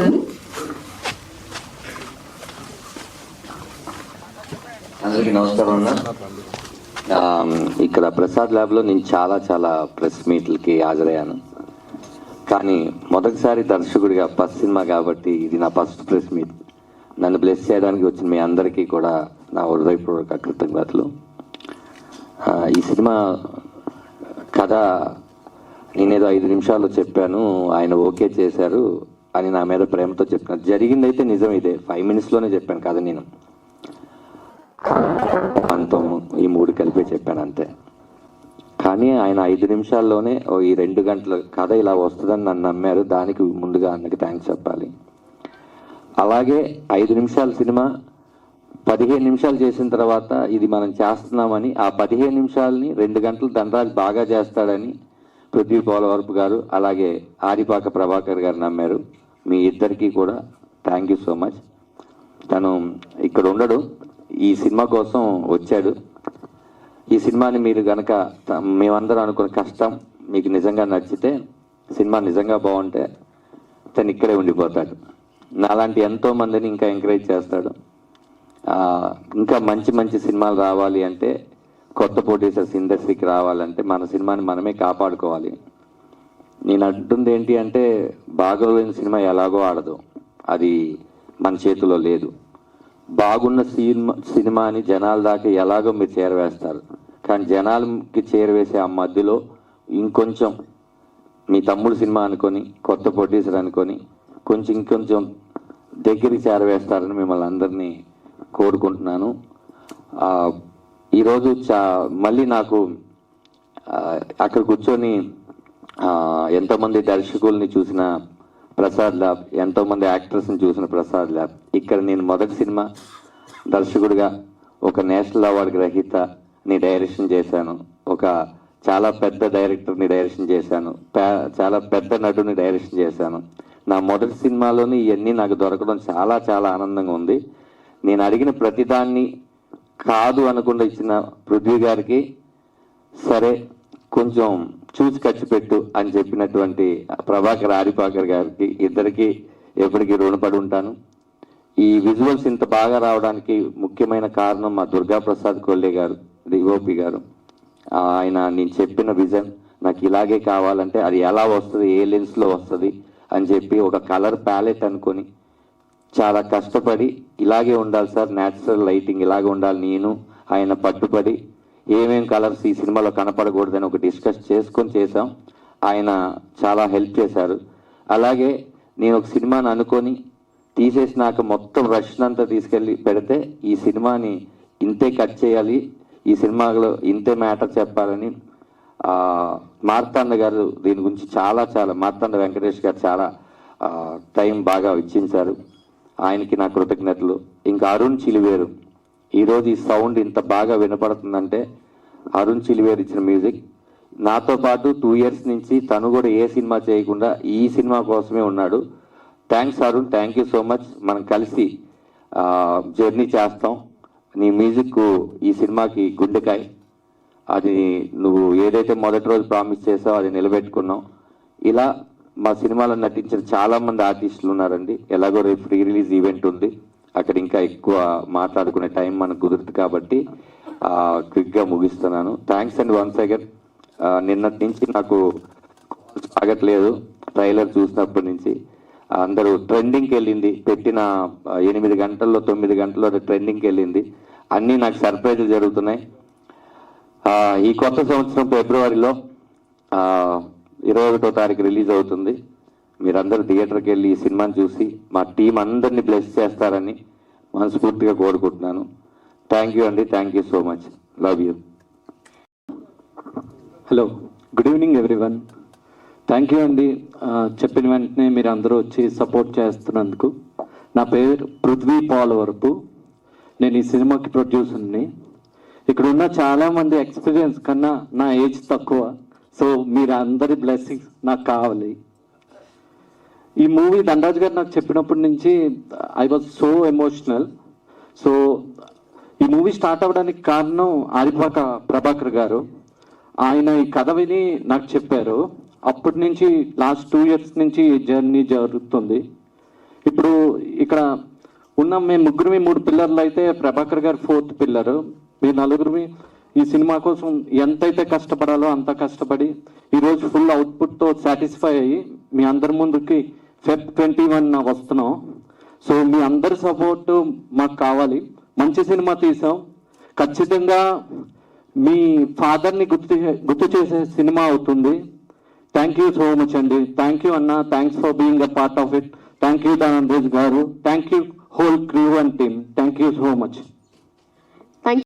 చూడండి అందరికీ నమస్కారం అన్న. ఇక్కడ ప్రసాద్ ల్యాబ్లో నేను చాలా చాలా ప్రెస్ మీట్లకి హాజరయ్యాను. కానీ మొదటిసారి దర్శకుడిగా ఫస్ట్ సినిమా కాబట్టి ఇది నా ఫస్ట్ ప్రెస్ మీట్. నన్ను బ్లెస్ చేయడానికి వచ్చిన మీ అందరికీ కూడా నా హృదయపూర్వక కృతజ్ఞతలు. ఈ సినిమా కథ నేనేదో ఐదు నిమిషాల్లో చెప్పాను. ఆయన ఓకే చేశారు. అని నా మీద ప్రేమతో చెప్పినారు జరిగిందైతే నిజం ఇదే. ఫైవ్ మినిట్స్లోనే చెప్పాను కథ నేను. అంతం ఈ మూడు కలిపి చెప్పాను అంతే. కానీ ఆయన ఐదు నిమిషాల్లోనే ఓ ఈ రెండు గంటల కథ ఇలా వస్తుందని నన్ను నమ్మారు. దానికి ముందుగా అన్నకి థ్యాంక్స్ చెప్పాలి. అలాగే ఐదు నిమిషాల సినిమా పదిహేను నిమిషాలు చేసిన తర్వాత ఇది మనం చేస్తున్నామని ఆ పదిహేను నిమిషాలని రెండు గంటలు దండరాజు బాగా చేస్తాడని పృథ్వీ పోలవరపు గారు అలాగే ఆరిపాక ప్రభాకర్ గారు నమ్మారు. మీ ఇద్దరికీ కూడా థ్యాంక్ యూ సో మచ్ తను ఇక్కడ ఉండడు. ఈ సినిమా కోసం వచ్చాడు. ఈ సినిమాని మీరు గనక త- మేమందరం అనుకున్న కష్టం మీకు నిజంగా నచ్చితే సినిమా నిజంగా బాగుంటే తను ఇక్కడే ఉండిపోతాడు. నాలాంటి ఎంతో మందిని ఇంకా ఎంకరేజ్ చేస్తాడు. ఇంకా మంచి మంచి సినిమాలు రావాలి అంటే కొత్త ప్రొడ్యూసర్స్ ఇండస్ట్రీకి రావాలంటే మన సినిమాని మనమే కాపాడుకోవాలి. నేను అంటుంది ఏంటి అంటే బాగోలేని సినిమా ఎలాగో ఆడదు. అది మన చేతిలో లేదు. బాగున్న సినిమా సినిమాని జనాల దాకా ఎలాగో మీరు చేరవేస్తారు. కానీ జనాలకి చేరవేసే ఆ మధ్యలో ఇంకొంచెం మీ తమ్ముడు సినిమా అనుకొని కొత్త ప్రొడ్యూసర్ అనుకొని కొంచెం ఇంకొంచెం దగ్గరికి చేరవేస్తారని మిమ్మల్ని అందరినీ కోరుకుంటున్నాను. ఈరోజు చా మళ్ళీ నాకు అక్కడ కూర్చొని ఎంతోమంది దర్శకుల్ని చూసిన ప్రసాద్ ల్యాబ్ ఎంతోమంది యాక్టర్స్ని చూసిన ప్రసాద్ ల్యాబ్. ఇక్కడ నేను మొదటి సినిమా దర్శకుడిగా ఒక నేషనల్ అవార్డు గ్రహీతని డైరెక్షన్ చేశాను. ఒక చాలా పెద్ద డైరెక్టర్ని డైరెక్షన్ చేశాను. చాలా పెద్ద నటుని డైరెక్షన్ చేశాను. నా మొదటి సినిమాలోని ఇవన్నీ నాకు దొరకడం చాలా చాలా ఆనందంగా ఉంది. నేను అడిగిన ప్రతిదాన్ని కాదు అనకుండా ఇచ్చిన పృథ్వీ గారికి సరే కొంచెం చూసి ఖర్చు పెట్టు అని చెప్పినటువంటి ప్రభాకర్ ఆరిపాకర్ గారికి ఇద్దరికి ఎప్పటికీ రుణపడి ఉంటాను. ఈ విజువల్స్ ఇంత బాగా రావడానికి ముఖ్యమైన కారణం మా దుర్గా ప్రసాద్ కొల్లే గారు డిఓపి గారు. ఆయన నేను చెప్పిన విజన్ నాకు ఇలాగే కావాలంటే అది ఎలా వస్తుంది ఏ లెన్స్లో వస్తుంది అని చెప్పి ఒక కలర్ ప్యాలెట్ అనుకొని చాలా కష్టపడి ఇలాగే ఉండాలి సార్ న్యాచురల్ లైటింగ్ ఇలాగే ఉండాలి నేను ఆయన పట్టుపడి ఏమేం కలర్స్ ఈ సినిమాలో కనపడకూడదని ఒక డిస్కస్ చేసుకొని చేసాం ఆయన చాలా హెల్ప్ చేశారు. అలాగే నేను ఒక సినిమాని అనుకొని తీసేసినాక మొత్తం రష్ అంతా తీసుకెళ్ళి పెడితే ఈ సినిమాని ఇంతే కట్ చేయాలి ఈ సినిమాలో ఇంతే మ్యాటర్ చెప్పాలని మార్తాండ గారు దీని గురించి చాలా చాలా మార్తాండ వెంకటేష్ గారు చాలా టైం బాగా ఇచ్చించారు ఆయనకి నా కృతజ్ఞతలు. ఇంకా అరుణ్ చిలివేరు ఈరోజు ఈ సౌండ్ ఇంత బాగా వినపడుతుందంటే అరుణ్ చిలివేర్ ఇచ్చిన మ్యూజిక్. నాతో పాటు టూ ఇయర్స్ నుంచి తను కూడా ఏ సినిమా చేయకుండా ఈ సినిమా కోసమే ఉన్నాడు. Thanks Arun thank you so much మనం కలిసి జర్నీ చేస్తాం. నీ మ్యూజిక్ ఈ సినిమాకి గుండెకాయ. అది నువ్వు ఏదైతే మొదటి రోజు ప్రామిస్ చేసావో అది నిలబెట్టుకున్నావు. ఇలా మా సినిమాలో నటించిన చాలామంది ఆర్టిస్టులు ఉన్నారండి. ఎలాగో రేపు ఫ్రీ రిలీజ్ ఈవెంట్ ఉంది. అక్కడ ఇంకా ఎక్కువ మాట్లాడుకునే టైం మనకు కుదురుతుంది కాబట్టి క్విక్గా ముగిస్తున్నాను. థ్యాంక్స్ అండ్ వన్స్ అగైన్ నిన్నటి నుంచి నాకు ఆగట్లేదు. ట్రైలర్ చూసినప్పటి నుంచి. అందరూ ట్రెండింగ్కి వెళ్ళింది. పెట్టిన ఎనిమిది గంటల్లో తొమ్మిది గంటల్లో ట్రెండింగ్కి వెళ్ళింది. అన్నీ నాకు సర్ప్రైజ్ జరుగుతున్నాయి. ఈ కొత్త సంవత్సరం ఫిబ్రవరిలో ఇరవై ఒకటో తారీఖు రిలీజ్ అవుతుంది. మీరందరూ థియేటర్కి వెళ్ళి ఈ సినిమాని చూసి మా టీం అందరినీ బ్లెస్ చేస్తారని మనస్ఫూర్తిగా కోరుకుంటున్నాను. థ్యాంక్ యూ అండి thank you so much love you hello good evening everyone thank you అండి చెప్పిన వెంటనే మీరు అందరూ వచ్చి సపోర్ట్ చేస్తున్నందుకు. నా పేరు పృథ్వీ పోలవరపు నేను ఈ సినిమాకి ప్రొడ్యూసర్ని. ఇక్కడ ఉన్న ఎక్స్పీరియన్స్ కన్నా నా ఏజ్ తక్కువ. సో మీరు అందరి బ్లెస్సింగ్స్ నాకు కావాలి. ఈ మూవీ దండాజ్ గారు నాకు చెప్పినప్పటి నుంచి I was so emotional so ఈ మూవీ స్టార్ట్ అవ్వడానికి కారణం ఆదిపాక ప్రభాకర్ గారు. ఆయన ఈ కథ విని నాకు చెప్పారు. అప్పటి నుంచి లాస్ట్ టూ ఇయర్స్ నుంచి ఈ జర్నీ జరుగుతుంది. ఇప్పుడు ఇక్కడ ఉన్న మేము ముగ్గురిమి మూడు పిల్లర్లు అయితే ప్రభాకర్ గారు ఫోర్త్ పిల్లర్. మీ నలుగురిమి ఈ సినిమా కోసం ఎంతైతే కష్టపడాలో అంత కష్టపడి ఈరోజు ఫుల్ అవుట్పుట్తో సాటిస్ఫై అయ్యి మీ అందరి ముందుకి ఫెబ్ ట్వంటీ వన్ వస్తున్నాం. సో మీ అందరి సపోర్ట్ మాకు కావాలి. మంచి సినిమా తీసాం. ఖచ్చితంగా మీ ఫాదర్ని గుర్తు గుర్తు చేసే సినిమా అవుతుంది. థ్యాంక్ యూ సో మచ్ అండి. థ్యాంక్ యూ అన్న. Thanks for being a part of it thank you దానంద్రేజ్ గారు. Thank you whole crew and team thank you so much